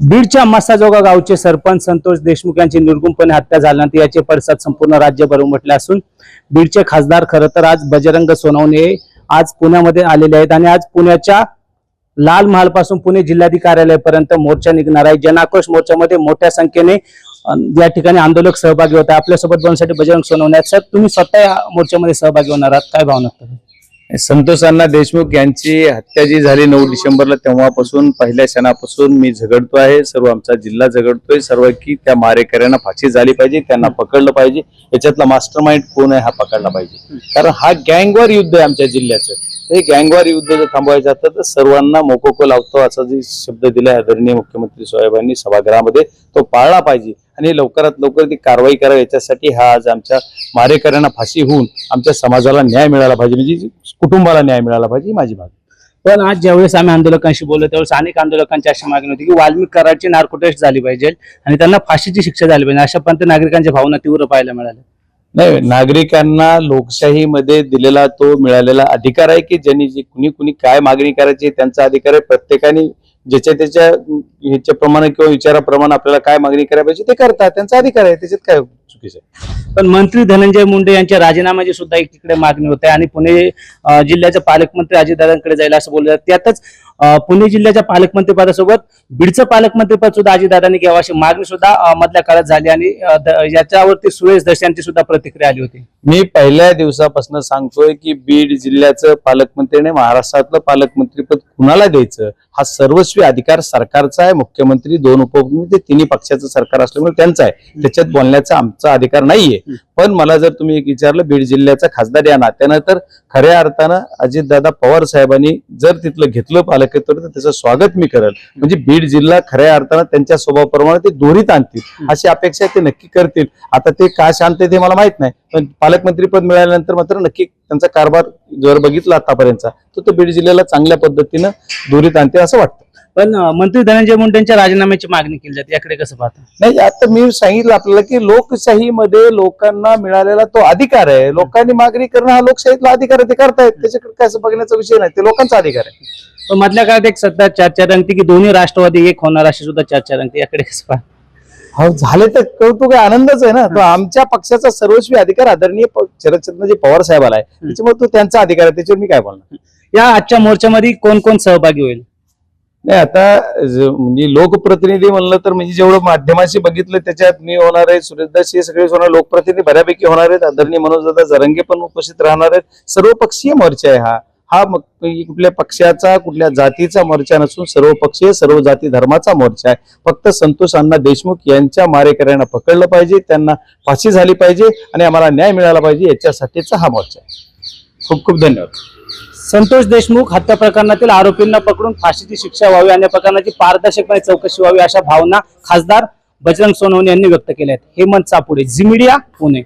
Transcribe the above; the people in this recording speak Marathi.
बीडच्या मस्साजोगा गावचे सरपंच संतोष देशमुख यांची निर्गुणपणे हत्या झाल्यानंतर याचे पडसाद संपूर्ण राज्यभर उमटले असून बीडचे खासदार खरं तर आज बजरंग सोनवणे आज पुण्यामध्ये आलेले आहेत आणि आज पुण्याच्या लाल महालपासून पुणे जिल्हाधिकारी कार्यालयापर्यंत मोर्चा निघणार आहे. जनाक्रोश मोर्चामध्ये मोठ्या संख्येने या ठिकाणी आंदोलक सहभागी होत आहे. आपल्यासोबत बोलण्यासाठी बजरंग सोनवणे आहेत. सर तुम्ही स्वतः या मोर्चामध्ये सहभागी होणार आहात. काय भावना संतोषांना संतोष अण्णा देशमुख यांची हत्या जी झाली नऊ डिसेंबरला तेव्हापासून पहिल्या क्षणापासून मी झगडतो आहे. सर्व आमचा जिल्हा झगडतोय. सर्व की त्या मारेकऱ्यांना फाशी झाली पाहिजे त्यांना पकडलं पाहिजे. याच्यातला मास्टर माइंड कोण आहे हा पकडला पाहिजे. कारण हा गँगवर युद्ध आहे आमच्या जिल्ह्याचं. हे गँगवार युद्ध जर थांबवायचं असतं तर सर्वांना मोकोको लावतो असा जे शब्द दिला आदरणीय मुख्यमंत्री साहेबांनी सभागृहामध्ये तो पाळला पाहिजे. आणि लवकरात लवकर ती कारवाई करावी याच्यासाठी हा आज आमच्या मारेकऱ्यांना फाशी होऊन आमच्या समाजाला न्याय मिळाला पाहिजे म्हणजे कुटुंबाला न्याय मिळाला पाहिजे ही माझी मागणी पण आज ज्यावेळेस आम्ही आंदोलकांशी बोललो त्यावेळेस अनेक आंदोलकांची अशी मागणी होती की वाल्मिक करारची नार्कोटेस्ट झाली पाहिजे आणि त्यांना फाशीची शिक्षा झाली पाहिजे. अशा पंत नागरिकांच्या भावना तीव्र पाहायला मिळाल्या. नाही नागरिकांना लोकशाहीमध्ये दिलेला तो मिळालेला अधिकार आहे की ज्यांनी जी कुणी कुणी काय मागणी करायची त्यांचा अधिकार आहे प्रत्येकाने ज्याच्या त्याच्या ह्याच्याप्रमाणे किंवा विचाराप्रमाणे आपल्याला काय मागणी करायला पाहिजे ते करतात. त्यांचा अधिकार आहे. त्याच्यात काय चुकीचं आहे. पण मंत्री धनंजय मुंडे यांच्या राजीनाम्याची सुद्धा एकीकडे मागणी होते आणि पुणे जिल्ह्याचे पालकमंत्री अजितदादांकडे जाईल असं बोललं जातं. त्यातच पुणे जिल्ह्याच्या पालकमंत्रीपदासोबत बीडचं पालकमंत्रीपद सुद्धा अजितदादांनी घ्यावं अशी मागणी सुद्धा मधल्या काळात झाली आणि याच्यावरती सुरेश दस यांची सुद्धा प्रतिक्रिया आली होती. मी पहिल्या दिवसापासून सांगतोय की बीड जिल्ह्याचं पालकमंत्र्याने महाराष्ट्रातलं पालकमंत्रीपद कुणाला द्यायचं? हा सर्वस्वी अधिकार सरकारचा आहे. मुख्यमंत्री दोन उपमुख्यमंत्री तिन्ही पक्षाचं सरकार असल्यामुळे त्यांचा आहे. त्याच्यात बोलण्याचा आमचा अधिकार नाहीये. पण मला जर तुम्ही एक विचारलं बीड जिल्ह्याचा खासदार या नात्यानं तर खऱ्या अर्थानं अजितदादा पवार साहेबांनी जर तिथलं घेतलं पालकत्व तर त्याचं स्वागत मी करेल. म्हणजे बीड जिल्हा खऱ्या अर्थानं त्यांच्या स्वभावाप्रमाणे ते दोरीत आणतील. अशी अपेक्षा ते नक्की करतील. आता ते का शांत ते मला माहीत नाही. पण पालकमंत्रीपद मिळाल्यानंतर मात्र नक्की त्यांचा कारभार जर बघितला आतापर्यंतचा तर तो बीड जिल्ह्याला चांगल्या पद्धतीनं दोरीत आणते असं वाटतं. पण मंत्री धनंजय मुंडे यांच्या राजीनाम्याची मागणी केली जाते. याकडे कसं पाहता? नाही आता मी सांगितलं आपल्याला की लोकशाहीमध्ये लोकांना मिळालेला तो अधिकार आहे. लोकांनी मागणी करणं हा लोकशाहीतला अधिकार आहे ते करतायत. त्याच्याकडे काय बघण्याचा विषय नाही. ते लोकांचा अधिकार आहे. पण मधल्या काळात एक सध्या चर्चा रंगती की दोन्ही राष्ट्रवादी एक होणार अशी सुद्धा चर्चा रंगती. याकडे कसं पाहता? हो झाले तर कौतुक आनंदच आहे ना. तो आमच्या पक्षाचा सर्वस्वी अधिकार आदरणीय शरदचंद्रजी पवार साहेबाला आहे त्याच्यामुळे तो त्यांचा अधिकार आहे. त्याच्यावर मी काय बोलणार? या आजच्या मोर्चामध्ये कोण कोण सहभागी होईल? नाही आता म्हणजे लोकप्रतिनिधी म्हणलं तर म्हणजे जेवढं माध्यमाशी बघितलं त्याच्यात मी होणार आहे. सुरेशदास हे सगळे होणार लोकप्रतिनिधी बऱ्यापैकी होणार आहेत. आदरणीय मनोजदादा जरंगे पण उपस्थित राहणार आहेत. सर्वपक्षीय मोर्चा आहे हा. हा मग कुठल्या पक्षाचा कुठल्या जातीचा मोर्चा नसून सर्व पक्षीय सर्व जाती धर्माचा मोर्चा आहे. फक्त संतोष अण्णा देशमुख यांच्या मारेकऱ्यांना पकडलं पाहिजे त्यांना फाशी झाली पाहिजे आणि आम्हाला न्याय मिळाला पाहिजे याच्यासाठीचा हा मोर्चा आहे. खूप खूप धन्यवाद. संतोष देशमुख हत्या प्रकरणातील आरोपींना पकडून फाशीची शिक्षा व्हावी आणि प्रकरणाची पारदर्शकपणे चौकशी व्हावी अशा भावना खासदार बजरंग सोनवणे यांनी व्यक्त केल्या आहेत. Hemant Chapude Zee media Pune.